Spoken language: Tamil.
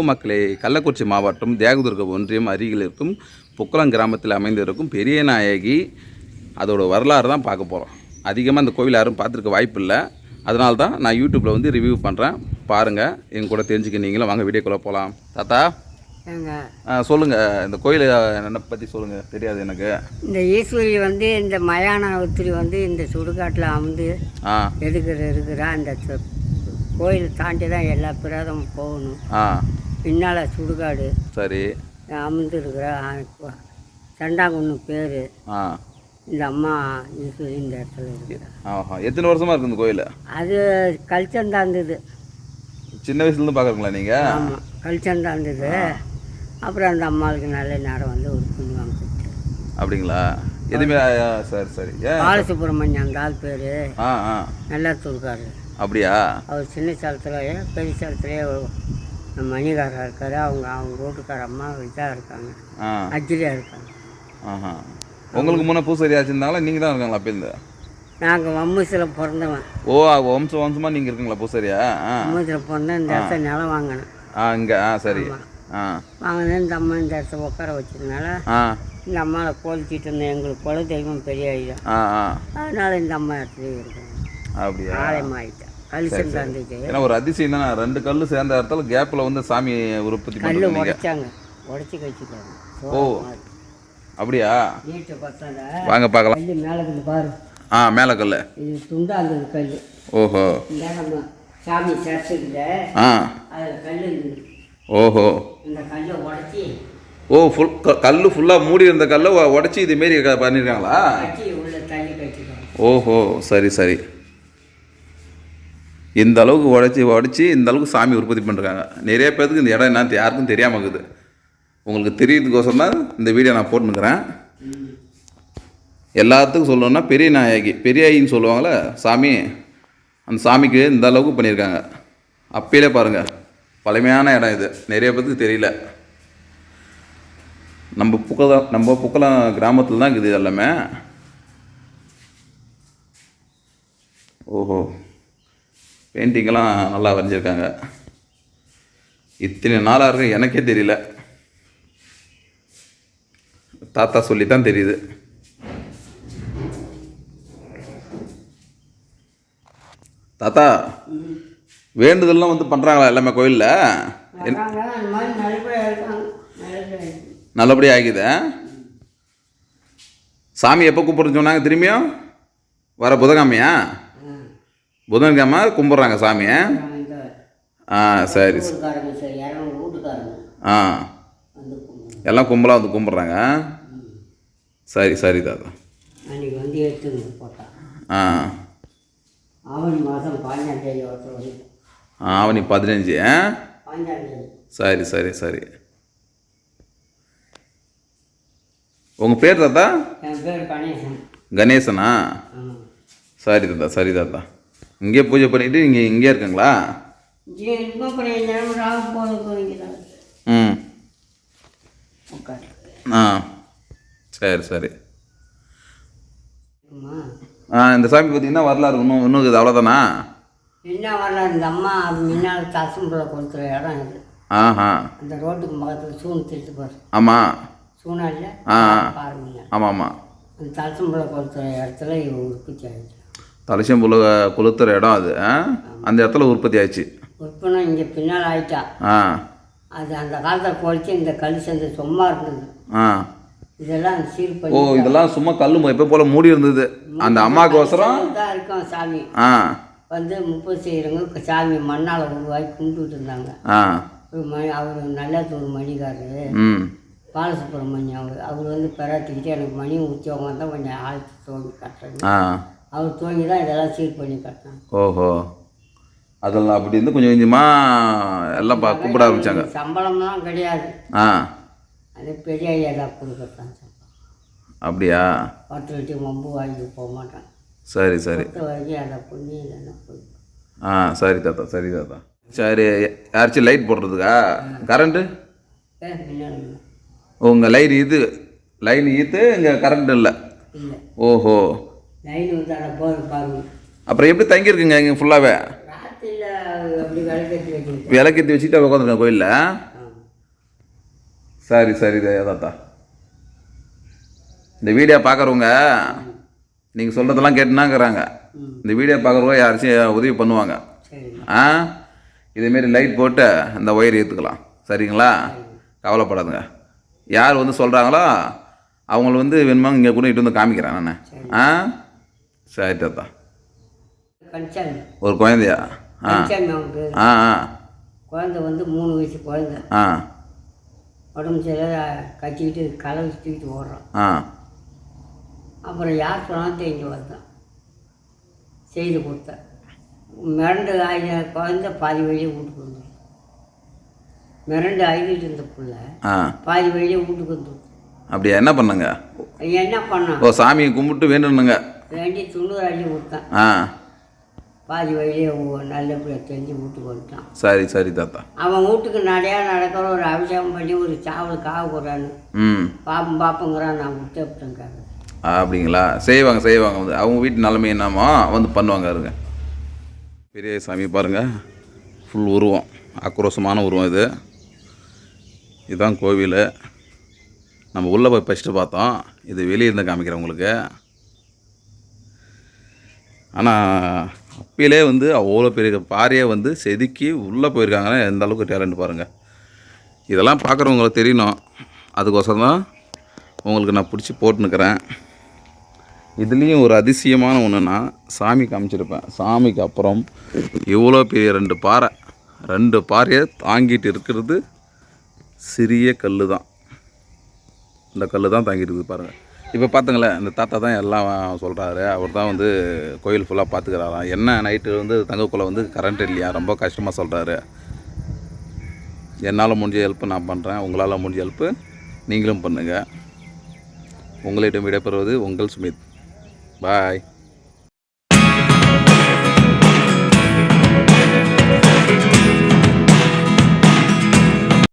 ஹலோ மக்களே கள்ளக்குறிச்சி மாவட்டம் தேகதுர்க ஒன்றியம் அருகில் இருக்கும் புக்கலம் கிராமத்தில் அமைந்திருக்கும் பெரிய நாயகி அதோட வரலாறு தான் பார்க்க போகிறோம் அதிகமாக அந்த கோவில் யாரும் பார்த்துருக்க வாய்ப்பு இல்லை. அதனால தான் நான் யூடியூப்பில் வந்து ரிவ்யூ பண்ணுறேன் பாருங்கள் எங்க கூட தெரிஞ்சுக்க நீங்களும் வாங்க வீடியோக்குள்ளே போகலாம் தாத்தா. சொல்லுங்கள் இந்த கோயில் என்னை பற்றி சொல்லுங்கள் தெரியாது எனக்கு. இந்த ஈஸ்வரி வந்து இந்த மயான உத்திரி வந்து இந்த சுடுகாட்டில் அமர்ந்து ஆ. எதுக்குற இருக்கிறா அந்த கோயில் தாண்டி தான் எல்லா பிரேதமும் போகணும். ஆ. பின்னால் சுடுகாடு. சரி. அமர்ந்து இருக்கிற சண்டாங்குன்னு பேர். ஆ. இந்த அம்மா ஈஸ்வரி இந்த இடத்துல இருக்கிறா ஆஹா எத்தனை வருஷமாக இருக்குது இந்த கோயில்? அது கல்ச்சந்தாந்தது சின்ன வயசுலேருந்து பார்க்குறீங்களா நீங்கள் ஆமாம் கல்ச்சந்தாந்தது அப்புறம் அந்த அம்மாவுக்கு நல்ல நேரம் வந்து ஒரு புண்ணு வாங்க. அப்படிங்களா? எதுவுமே சரி சரி. பாலசுப்ரமணியம் அந்த ஆள் பேர். ஆ ஆ. நல்லா துருக்காரு அப்படியா? அவர் சின்ன சேலத்துலயே பெரிய சேலத்துலேயே மணிகாரா இருக்காரு. அவங்க அவங்க வீட்டுக்கார அம்மா இதாக இருக்காங்க. ஆ. அஜிலியாக இருக்காங்க. ஆஹா. உங்களுக்கு முன்னே பூசரி ஆச்சுருந்தாங்களா நீங்கள் தான் இருக்காங்களா அப்போ இந்த நாங்கள் வம்முசில் பிறந்தவன். ஓ வம்சம் வம்சமாக நீங்கள் இருக்கீங்களா பூசரியா ஆ. வம்முசில் பிறந்த இந்த இடத்த நிலம் வாங்கினேன். ஆ இங்கே ஆ சரி. ஆ. வாங்கினேன் இந்த அம்மா இந்த இடத்த உட்கார வச்சதுனால இந்த அம்மாவை கோலிச்சிட்டு இருந்தேன். எங்களுக்கு குல தெய்வம் பெரிய ஐயா அதனால இந்த அம்மா இடத்துலயே இருக்கேன். அப்படியா? ஆலயம் ஆகிட்டேன் ஏன்னா ஒரு அதிசயம் தானே. ரெண்டு கல் சேர்ந்த இடத்துல கேப்பில் வந்து சாமி உற்பத்தி கல் உடைச்சாங்க. உடச்சி கழிச்சுட்டாங்க. ஓ. அப்படியா? வாங்க பார்க்கலாம். கல் மேலே பாரு. ஆ மேலே கல் இது துண்டா கல் ஓஹோ. சாமி சர்ச்சுக்குள்ள ஆ. அதில் கல் ஓஹோ. இந்த கல்லை உடச்சி ஓ ஃபுல் கல் ஃபுல்லாக மூடி இருந்த கல்லை உடச்சி இதுமாரி பண்ணியிருக்காங்களா ஓஹோ சரி சரி. இந்த அளவுக்கு உடச்சி உடச்சி இந்த அளவுக்கு சாமி உற்பத்தி பண்ணுறாங்க நிறைய பேர்த்துக்கு இந்த இடம் என்னன்னு யாருக்கும் தெரியாமல் இருக்குது. உங்களுக்கு தெரியறதுக்கோசரம் தான் இந்த வீடியோ நான் போட்டுனுக்கிறேன் எல்லாத்துக்கும் சொல்லணும்னா பெரிய நாயகி பெரியாயின்னு சொல்லுவாங்கள்ல சாமி அந்த சாமிக்கு இந்த அளவுக்கு பண்ணியிருக்காங்க. அப்பயிலே பாருங்கள் பழமையான இடம் இது. நிறைய பேர்த்துக்கு தெரியல. நம்ம புக்கலம் நம்ம புக்கலம் கிராமத்தில் தான் இருக்குது இது எல்லாமே. ஓஹோ. பெயிண்டிங்கெல்லாம் நல்லா வரைஞ்சிருக்காங்க. இத்தனை நாளாக இருக்கு எனக்கே தெரியல. தாத்தா சொல்லி தான் தெரியுது. தாத்தா வேண்டுதல்லாம் வந்து பண்ணுறாங்களா எல்லாமே கோயிலில்? நல்லபடியாக ஆகிக்குது சாமி எப்போ கூப்பிடுன்னு சொன்னாங்க திரும்பியும்? வர புதன்கிழமையா? ஆ. புதன்கிழமை கும்பிட்றாங்க சாமியை. ஆ சரி. ஆ. எல்லாம் கும்பலாக வந்து கும்பிட்றாங்க. சரி சரி தாத்தா. வந்து போட்டான். ஆ. ஆவணி மாதம் பதினஞ்சாம் தேதி ஒருத்தர் வந்து ஆவணி பதினஞ்சு சரி சரி சரி. உங்கள் பேர் தாத்தா? என் பேர் கணேசன். கணேசனா? சரி தாத்தா சரி தாத்தா. இங்கே பூஜை பண்ணிட்டு இங்கே இங்கே இருக்குங்களா? ம். ஆ. சரி சரி. ஆ இந்த சாமி பார்த்தீங்கன்னா வரலாறு இன்னும் இன்னும் இருக்குது. அவ்வளோதானா என்ன வரல இந்த அம்மா முன்னால் தசம்புல கொடுத்துற இடம் இது. ஆஹா. அந்த ரோட்டுக்கு பக்கத்தில் சூன் திருட்டு பாரு ஆமாம் சூனா இல்லை? ஆ. பாருங்க. ஆமாம் ஆமாம் அந்த தசம்புல கொடுத்துற இடத்துல உற்பத்தி ஆகிடுச்சு தலைச்சம்புல கொளுத்துற இடம் அது? அந்த இடத்துல உற்பத்தி ஆயிடுச்சு. உற்பத்தி இங்கே பின்னால் ஆயிட்டா. ஆ. அது அந்த காலத்தில் குறைச்சி இந்த கல் சேர்ந்து சும்மா இருந்தது. ஆ. இதெல்லாம் சீர் ஓ இதெல்லாம் சும்மா கல் எப்போ போல மூடி இருந்தது. அந்த அம்மாவுக்கு அவசரம்? தான் இருக்கும் சாமி. ஆ. வந்து முப்பது செய்கிறவங்க சாமி மண்ணால் உருவாக்கி கும்பிட்டுட்டு இருந்தாங்க ஆ. ஒரு மணி அவர் நல்லத்தூர் மணிக்காரரு ம். பாலசுப்ரமணியம் அவர். அவர் வந்து பெறாத்திக்கிட்டு எனக்கு மணி உச்சவங்க தான் கொஞ்சம் ஆழ்த்து தோண்டி கட்டுறது ஆ. அவர் தோண்டி தான் இதெல்லாம் சீர் பண்ணி கட்டினாங்க. ஓஹோ. அதெல்லாம் அப்படி இருந்து கொஞ்சம் கொஞ்சமாக எல்லாம் பா கூப்பிட ஆரம்பித்தாங்க சம்பளம்லாம் கிடையாது. ஆ. அது பெரிய ஐயா தான் கொடுக்கத்தான் சம்பளம். அப்படியா? பத்து வெட்டி மம்பு வாங்கி போக மாட்டான் சரி சரி. பத்து வரைக்கும் அதை பண்ணி இல்லைன்னா போய் ஆ சரி தாத்தா சரி தாத்தா. சரி யாராச்சும் லைட் போடுறதுக்கா? கரண்ட்டு உங்கள் லைன் இது. லைன் ஈத்து இங்கே கரண்ட் இல்லை. ஓஹோ. லைன் வந்து அதை போகிற பாருங்க. அப்புறம் எப்படி தங்கியிருக்குங்க இங்கே ஃபுல்லாகவே விளக்கேற்றி வச்சுட்டு உட்காந்துருக்கேன் கோயிலில்? சரி சரி தாத்தா இந்த வீடியோ பார்க்குறவங்க நீங்கள் சொல்கிறதெல்லாம் கேட்டுனாங்கிறாங்க. இந்த வீடியோ பார்க்குறவங்க யாராச்சும் உதவி பண்ணுவாங்க. ஆ? இதேமாரி லைட் போட்டு இந்த ஒயர் ஏற்றுக்கலாம் சரிங்களா? கவலைப்படாதுங்க. யார் வந்து சொல்கிறாங்களோ அவங்கள வந்து வேணுமா இங்கே கூட இட்டு வந்து காமிக்கிறேன் நான். ஆ? சரி தாத்தா ஒரு குழந்தையா? ஆ. ஆ ஆ. குழந்தை வந்து மூணு வயசு குழந்தை. ஆ. உடம்பு சரியில்லை கத்திக்கிட்டு களை தூக்கிட்டு ஓடுறான். ஆ. அப்புறம் யார் சொன்னாலும் தெரிஞ்சு வந்தான் செய்து கொடுத்தேன் மிரண்டு ஆகிய குழந்தை பாதி வழியே வீட்டுக்கு வந்துடும். மிரண்டு ஆகிட்டு இருந்த புள்ள ஆ. பாதி வழியே வீட்டுக்கு வந்துடும். அப்படியா? என்ன பண்ணுங்க? என்ன பண்ணான் ஓ சாமியை கும்பிட்டு வேண்டுனுங்க வேண்டி துண்ணூறு அள்ளி கொடுத்தான் ஆ. பாதி வழியே நல்லபடியாக தெரிஞ்சு வீட்டுக்கு வந்துட்டான். சரி சரி தாத்தா. அவன் வீட்டுக்கு நடையா நடக்கிற ஒரு அபிஷேகம் பண்ணி ஒரு சாவல் காவு போடுறான்னு. ம். பாப்பம் பாப்பங்கிறான் நான் விட்டு விட்டேங்காங்க அப்படிங்களா? செய்வாங்க செய்வாங்க. வந்து அவங்க வீட்டு நிலைமை என்னமோ வந்து பண்ணுவாங்க இருங்க பெரிய சாமி பாருங்கள் ஃபுல் உருவம். ஆக்ரோஷமான உருவம் இது. இதுதான் கோவில். நம்ம உள்ளே போய் ஃபஸ்ட்டு பார்த்தோம். இது வெளியே இருந்து காமிக்கிறேன் உங்களுக்கு. ஆனால் அப்பயிலே வந்து அவ்வளோ பெரிய பாறையை வந்து செதுக்கி உள்ளே போயிருக்காங்கன்னா எந்த அளவுக்கு டேலண்ட் பாருங்கள் இதெல்லாம் பார்க்குறவங்களுக்கு தெரியணும். அதுக்கோசரம் தான் உங்களுக்கு நான் பிடிச்சி போட்டுனுக்கிறேன் இதுலேயும் ஒரு அதிசயமான ஒன்றுனா சாமி காமிச்சிருப்பேன். சாமிக்கு அப்புறம் இவ்வளோ பெரிய ரெண்டு பாறை. ரெண்டு பாறையை தாங்கிட்டு இருக்கிறது சிறிய கல் தான் இந்த கல் தான் தாங்கிட்டு இருக்குது பாருங்கள் இப்போ பார்த்துங்களேன் இந்த தாத்தா தான் எல்லாம் சொல்கிறாரு அவர் தான் வந்து கோயில் ஃபுல்லாக பார்த்துக்கிறாராம் என்ன நைட்டு வந்து தங்கக்குள்ளே வந்து கரண்ட் இல்லையா? ரொம்ப கஷ்டமாக சொல்கிறாரு என்னால் முடிஞ்ச ஹெல்ப்பு நான் பண்ணுறேன் உங்களால் முடிஞ்ச ஹெல்ப்பு நீங்களும் பண்ணுங்கள் உங்களிடம் விடைபெறுவது உங்கள் சுமித். பாய்